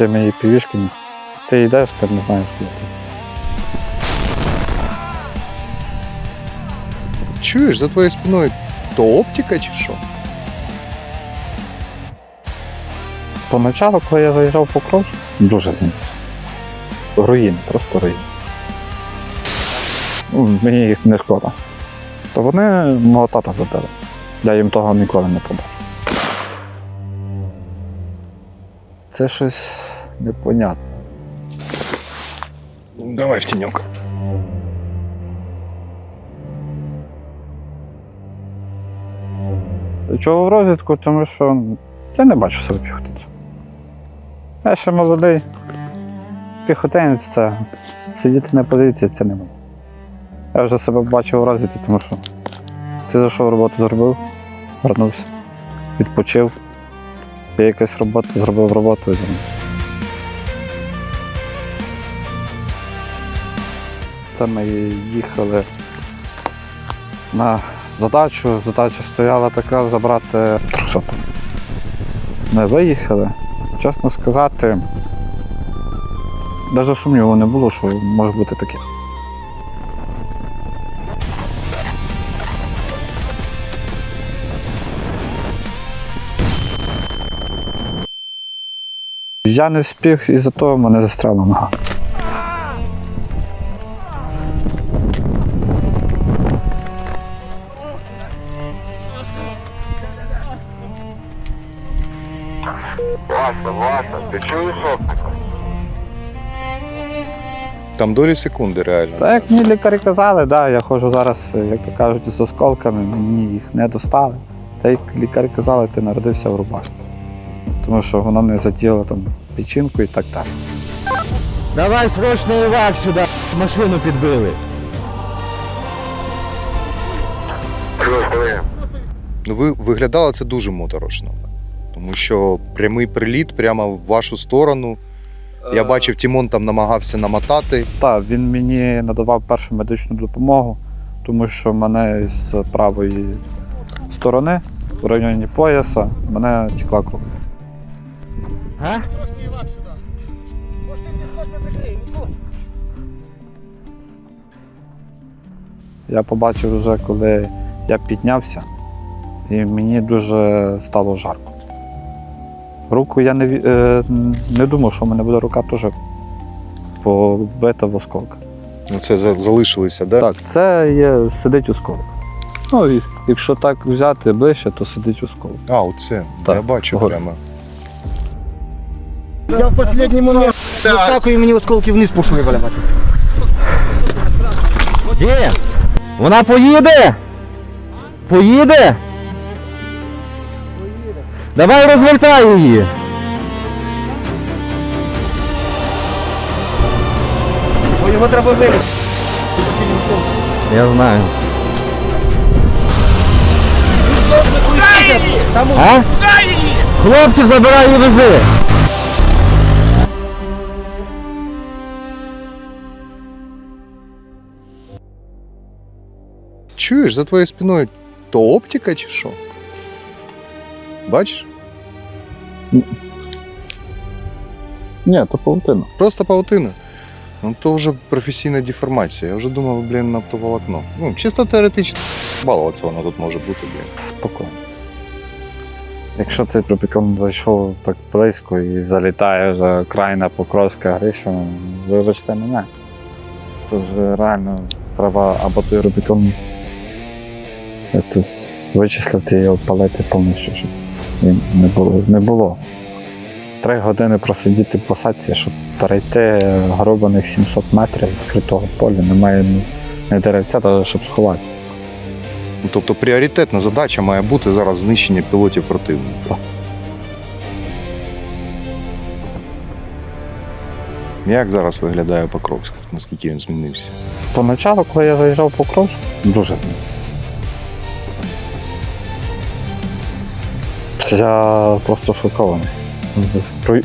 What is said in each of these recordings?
цими півішками. Ти йдеш, ти не знаєш, куди ти. Чуєш за твоєю спиною то оптика чи що? Поначалу, коли я заїжджав по Покровськ, дуже змінився. Руїни, просто руїни. Ну, Мені їх не шкода. То вони мого тата забили. Я їм того ніколи не побачу. Це щось непонятне. Давай в тіньок. Чого в розвідку, тому що я не бачу себе піхотинцем. Я ще молодий. Піхотинець це сидіти на позиції це не моє. Я вже себе бачив у розвідці, тому що ти зайшов роботу зробив, вернувся, відпочив, є якась робота, зробив роботу і вернувся. Це ми їхали на задачу. Задача стояла така забрати 300. Ми виїхали. Чесно сказати, навіть сумніву не було, що може бути таке. Я не встиг і за того мене застряла нога. Вася, Вася, ти чуєш оптику? Там долі секунди, реально. Та як мені лікарі казали, да, я ходжу зараз, як то кажуть, з осколками, мені їх не достали. Та як лікарі казали, ти народився в рубашці. Тому що воно не заділо там печінку і так далі. Давай срочно івак сюди, машину підбили. Ну, ви виглядало це дуже моторошно. Тому що прямий приліт прямо в вашу сторону. Я бачив, Тімон там намагався намотати. Так, він мені надавав першу медичну допомогу, тому що мене з правої сторони, в районі пояса, мене тікла кров. А? Я побачив вже, коли я піднявся, і мені дуже стало жарко. Руку я не, е, не думав, що в мене буде рука теж побита в осколках. Ну, це за- залишилися, да? Так, це є сидить осколок. Ну, і якщо так взяти ближче, то сидить осколок. А, оце. Так, Я бачу ого. прямо. Я в последний момент вискакую і мені осколки вниз пішли валявати. Є! Вона поїде! Поїде? Давай розвертай її! Бо його треба вивезти. Я знаю. А? Хлопців забирай і вези! Чуєш за твоєю спиною то оптика чи що? Бачиш? Ні, то паутина. Просто паутина. Ну то вже професійна деформація. Я вже думав, блін, на оптоволокно. Ну, чисто теоретично балуватися воно тут може бути, блін. Спокійно. Якщо цей тропікон зайшов так близько і залітає вже крайна Покровська Гриша, вибачте мене. То вже реально треба або той Рубікон якось вичислити і обпалити повністю, не було. Не було. Три години просидіти в посадці, щоб перейти гробаних 700 метрів відкритого поля, немає ні, ні деревця, навіть щоб сховатися. Ну, Тобто пріоритетна задача має бути зараз знищення пілотів противника. Як зараз виглядає Покровськ? Наскільки він змінився? Поначалу, коли я заїжджав в Покровськ, дуже змінився. Я просто шокований.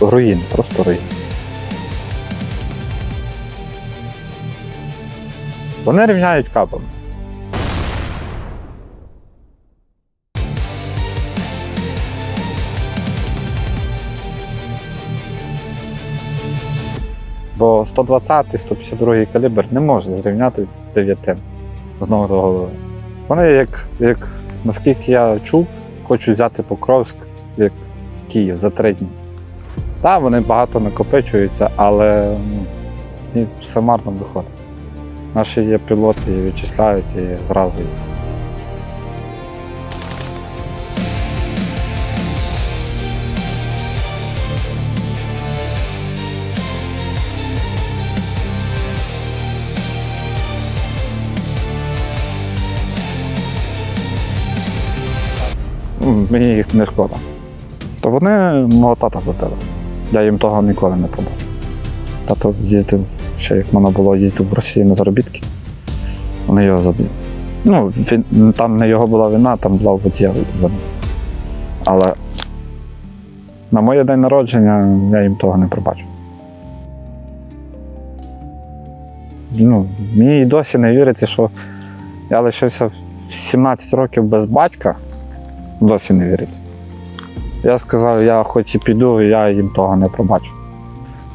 Руїн, просто руїн. Вони рівняють кабами. Бо 120 152 калібр не може зрівняти 9 з ног голови. Вони, як, як наскільки я чув, хочуть взяти Покровськ як Київ за три дні. Так, вони багато накопичуються, але ну, і все марно виходить. Наші є пілоти і вичисляють і зразу. їх. Мені їх не шкода. То вони мого тата забили. Я їм того ніколи не побачу. Тато їздив, ще як воно було, їздив в Росію на заробітки. Вони його забили. Ну, він, там не його була вина, там була водія вина. Але на моє день народження я їм того не пробачу. Ну, мені й досі не віриться, що я лишився в 17 років без батька. Досі не віриться. Я сказав, я хоч і піду, я їм того не пробачу.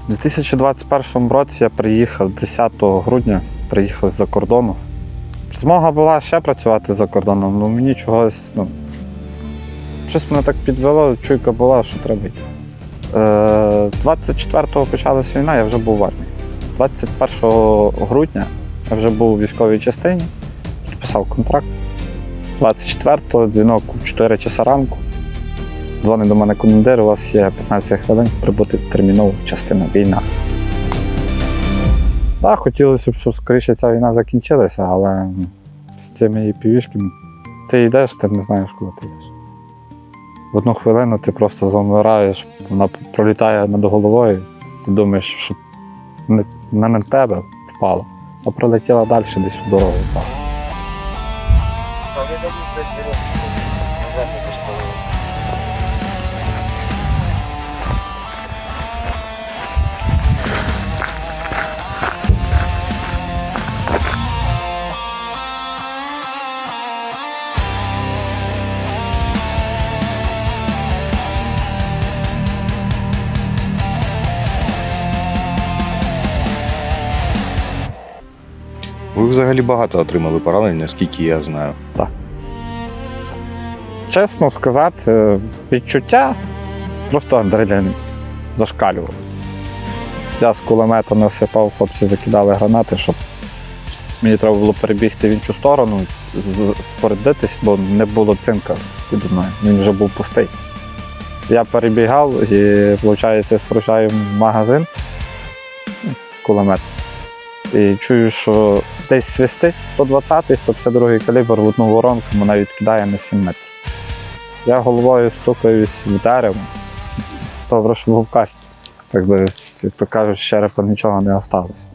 У 2021 році я приїхав 10 грудня, приїхав з-за кордону. Змога була ще працювати за кордоном, але мені чогось, ну, щось мене так підвело, чуйка була, що треба йти. Е, 24-го почалася війна, я вже був в армії. 21 грудня я вже був у військовій частині, підписав контракт. 24-го дзвінок у 4 часа ранку. Дзвонить до мене командир, у вас є 15 хвилин прибути терміново в частину війна. Так, хотілося б, щоб скоріше ця війна закінчилася, але з цими і півішками ти йдеш, ти не знаєш, коли ти йдеш. В одну хвилину ти просто замираєш, вона пролітає над головою, ти думаєш, що не, на тебе впало, а пролетіла далі десь в дорогу впала. Ви взагалі багато отримали поранень, наскільки я знаю. Чесно сказати, відчуття просто адреналін зашкалював. Я з кулемета насипав, хлопці закидали гранати, щоб мені треба було перебігти в іншу сторону, спорядитись, бо не було цинка під мною. Він вже був пустий. Я перебігав і, виходить, споряджаю магазин, кулемет. І чую, що десь свистить 120-й, 152-й калібр в одну воронку мене відкидає на 7 метрів. Я головою стукаюсь в дерево. Добре, що був каст. Так би, як то кажуть, з черепа нічого не осталось.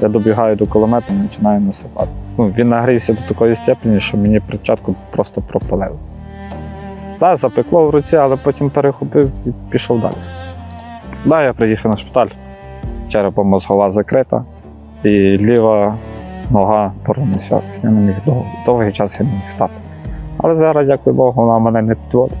Я добігаю до кулемету і починаю насипати. Ну, він нагрівся до такої степені, що мені перчатку просто пропалило. Так, запекло в руці, але потім перехопив і пішов далі. Да, я приїхав на шпиталь. Черепно-мозгова закрита, і ліва нога порваний зв'язок. Я не міг довгий час я не міг стати. Але зараз, дякую Богу, вона мене не підводить.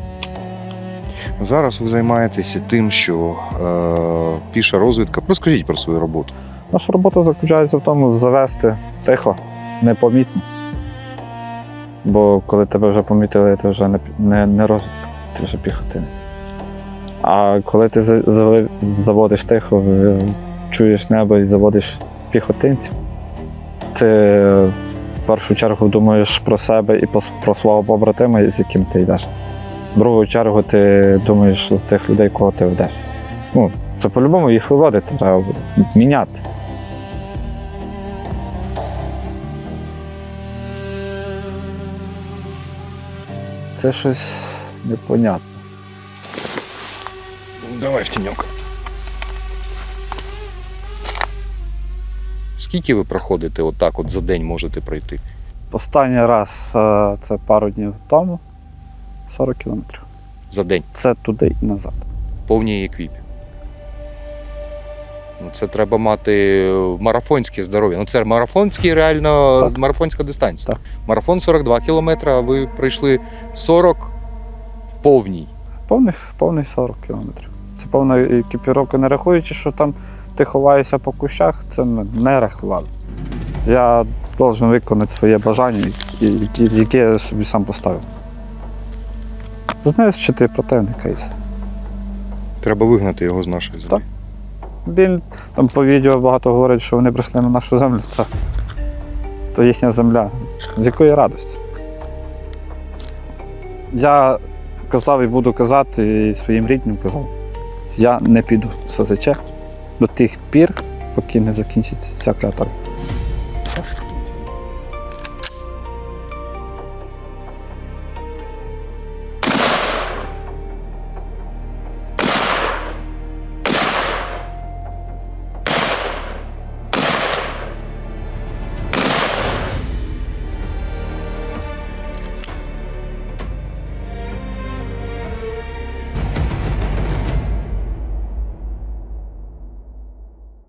Зараз ви займаєтеся тим, що е, піша розвідка. Розкажіть про свою роботу. Наша робота заключається в тому завести тихо, непомітно. Бо коли тебе вже помітили, ти вже не, не, не розвідка, ти вже піхотинець. А коли ти заводиш тихо, е, чуєш небо і заводиш піхотинців, ти в першу чергу думаєш про себе і про свого побратима, з яким ти йдеш. В другу чергу ти думаєш з тих людей, кого ти ведеш. Ну, це по-любому їх виводити треба буде, міняти. Це щось непонятне. Давай в тіньок. Скільки ви проходите отак, от за день можете пройти? Останній раз е, це пару днів тому 40 кілометрів. За день, Це туди і назад. повній еквіпі. Ну, це треба мати марафонське здоров'я. Ну, це марафонський, реально Так. марафонська дистанція. Так. Марафон 42 кілометри, а ви пройшли 40 в повній. Повний, повний 40 кілометрів. Це повна екіпіровка, не рахуючи, що там ти ховаєшся по кущах, це не- не. Я должен виконати своє бажання, яке я собі сам поставив. Знищити противника і все. Треба вигнати його з нашої землі. Так. Він там по відео багато говорить, що вони прийшли на нашу землю. Це то їхня земля. З якої радості? Я казав і буду казати, і своїм рідним казав, я не піду в СЗЧ до тих пір, поки не закінчиться ця клята.